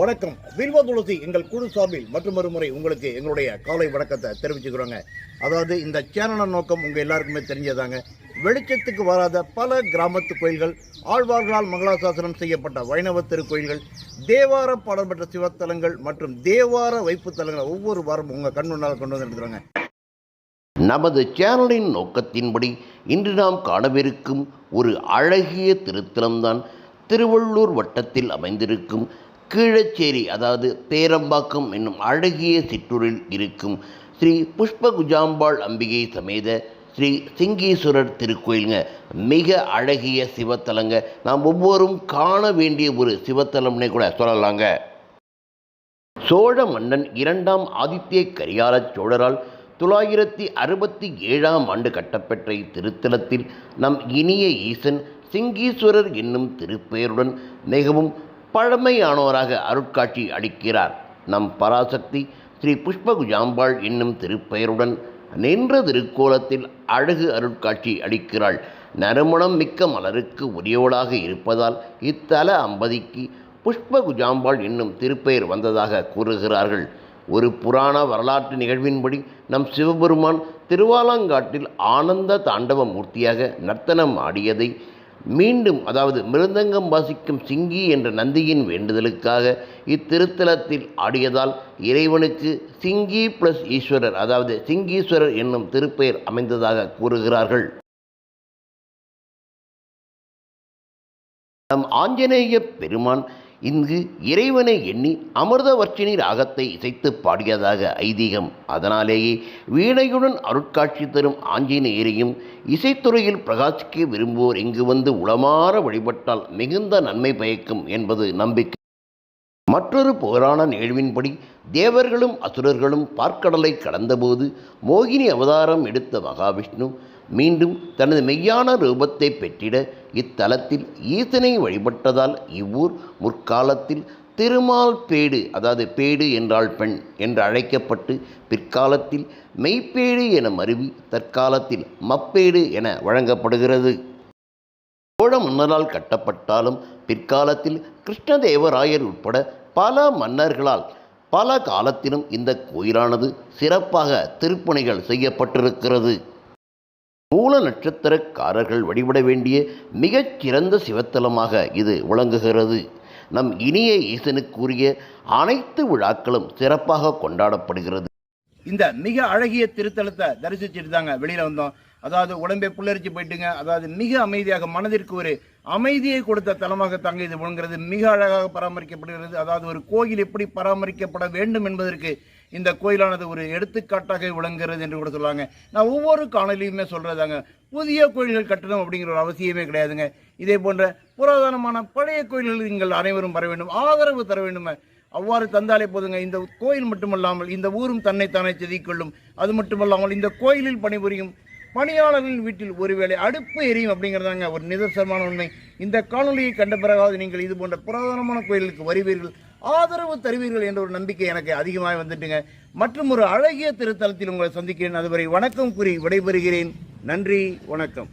வணக்கம். வில்வ துளசி எங்கள் குழு சார்பில் மற்றும் ஒரு முறை உங்களுக்கு எங்களுடைய காலை வணக்கத்தை தெரிவிச்சுக்கிறோங்க. அதாவது இந்த சேனலின் நோக்கம் உங்கள் எல்லாருக்குமே தெரிஞ்சதாங்க. வெளிச்சத்துக்கு வராத பல கிராமத்து கோயில்கள் ஆழ்வார்களால் மங்களாசாசனம் செய்யப்பட்ட வைணவ திருக்கோயில்கள் தேவார பாடல் பெற்ற சிவத்தலங்கள் மற்றும் தேவார வைப்பு தலங்களை ஒவ்வொரு வாரம் உங்கள் கண்ணுன்னால் கொண்டு வந்து எடுத்துறாங்க நமது சேனலின் நோக்கத்தின்படி இன்று நாம் காணவிருக்கும் ஒரு அழகிய திருத்தலம்தான் திருவள்ளூர் வட்டத்தில் அமைந்திருக்கும் கீழச்சேரி அதாவது பேரம்பாக்கம் என்னும் அழகிய சிற்றூரில் இருக்கும் ஸ்ரீ புஷ்பகுஜாம்பாள் அம்பிகை சமேத ஸ்ரீ சிங்கீஸ்வரர் திருக்கோயிலுங்க. மிக அழகிய சிவத்தலங்க. நாம் ஒவ்வொரும் காண வேண்டிய ஒரு சிவத்தலம்னே கூட சொல்லலாங்க. சோழ மன்னன் இரண்டாம் ஆதித்ய கரிகால சோழரால் தொள்ளாயிரத்தி அறுபத்தி ஏழாம் ஆண்டு கட்டப்பெற்ற இத்திருத்தலத்தில் நம் இனிய ஈசன் சிங்கீஸ்வரர் என்னும் திருப்பெயருடன் மிகவும் பழமையானோராக அருட்காட்சி அளிக்கிறார். நம் பராசக்தி ஸ்ரீ புஷ்பகுஜாம்பாள் என்னும் திருப்பெயருடன் நின்ற திருக்கோலத்தில் அழகு அருட்காட்சி அளிக்கிறாள். நறுமணம் மிக்க மலருக்கு உரியவளாக இருப்பதால் இத்தல அம்பதிக்கு புஷ்பகுஜாம்பாள் என்னும் திருப்பெயர் வந்ததாக கூறுகிறார்கள். ஒரு புராண வரலாற்று நிகழ்வின்படி நம் சிவபெருமான் திருவாலாங்காட்டில் ஆனந்த தாண்டவ மூர்த்தியாக நர்த்தனம் ஆடியதை மீண்டும் அதாவது மிருதங்கம் வாசிக்கும் சிங்கி என்ற நந்தியின் வேண்டுதலுக்காக இத்திருத்தலத்தில் ஆடியதால் இறைவனுக்கு சிங்கி பிளஸ் ஈஸ்வரர் அதாவது சிங்கீஸ்வரர் என்னும் திருப்பெயர் அமைந்ததாக கூறுகிறார்கள். நம் ஆஞ்சநேய பெருமான் இங்கு இறைவனை எண்ணி அமிர்தவர்ச்சினி ராகத்தை இசைத்து பாடியதாக ஐதீகம். அதனாலேயே வீணையுடன் அருட்காட்சி தரும் ஆஞ்சநேயரையும் இசைத்துறையில் பிரகாசிக்க விரும்புவோர் இங்கு வந்து உளமாற வழிபட்டால் மிகுந்த நன்மை பயக்கும் என்பது நம்பிக்கை. மற்றொரு புகழான நிகழ்வின்படி தேவர்களும் அசுரர்களும் பார்க்கடலை கடந்தபோது மோகினி அவதாரம் எடுத்த மகாவிஷ்ணு மீண்டும் தனது மெய்யான ரூபத்தை பெற்றிட இத்தலத்தில் ஈசனை வழிபட்டதால் இவ்வூர் முற்காலத்தில் திருமால் பேடு அதாவது பேடு என்றால் பெண் என்று அழைக்கப்பட்டு பிற்காலத்தில் மெய்ப்பேடு என மருவி தற்காலத்தில் மப்பேடு என வழங்கப்படுகிறது. சோழ மன்னரால் கட்டப்பட்டாலும் பிற்காலத்தில் கிருஷ்ணதேவராயர் உட்பட பல மன்னர்களால் பல காலத்திலும் இந்த கோயிலானது சிறப்பாக திருப்பணிகள் செய்யப்பட்டிருக்கிறது. மூல நட்சத்திரக்காரர்கள் வழிபட வேண்டிய மிகச்சிறந்த சிவத்தலமாக இது விளங்குகிறது. நம் இனிய ஈசனுக்குரிய அனைத்து விழாக்களும் சிறப்பாக கொண்டாடப்படுகிறது. இந்த மிக அழகிய திருத்தலத்தை தரிசிச்சுட்டு தாங்க வெளியில் வந்தோம். அதாவது உடம்பே புல்லரிச்சு போயிட்டுங்க. அதாவது மிக அமைதியாக மனதிற்கு ஒரு அமைதியை கொடுத்த தலமாக தங்க இது விளங்குறது மிக அழகாக பராமரிக்கப்படுகிறது. அதாவது ஒரு கோயில் எப்படி பராமரிக்கப்பட வேண்டும் என்பதற்கு இந்த கோயிலானது ஒரு எடுத்துக்காட்டாக விளங்குகிறது என்று கூட சொல்லுவாங்க நான் ஒவ்வொரு காணொலியுமே சொல்கிறதாங்க புதிய கோயில்கள் கட்டணும் அப்படிங்கிற ஒரு அவசியமே கிடையாதுங்க. இதே போன்ற புராதனமான பழைய கோயில்கள் நீங்கள் அனைவரும் வர வேண்டும். ஆதரவு தர வேண்டுமே. அவ்வாறு தந்தாலே போதுங்க. இந்த கோயில் மட்டுமல்லாமல் இந்த ஊரும் தன்னைத்தானே செதுக்கிக் கொள்ளும். அது மட்டுமல்லாமல் இந்த கோயிலில் பணிபுரியும் பணியாளர்களின் வீட்டில் ஒருவேளை அடுப்பு எரியும் அப்படிங்கிறதாங்க ஒரு நிதர்சனமான உண்மை. இந்த காணொலியை கண்ட பிறகாவது நீங்கள் இது போன்ற புராதனமான கோயிலுக்கு வருவீர்கள் ஆதரவு தருவீர்கள் என்ற ஒரு நம்பிக்கை எனக்கு அதிகமாக வந்துட்டுங்க. மற்றும் ஒரு அழகிய திருத்தலத்தில் உங்களை சந்திக்கிறேன். அதுவரை வணக்கம் கூறி விடைபெறுகிறேன். நன்றி வணக்கம்.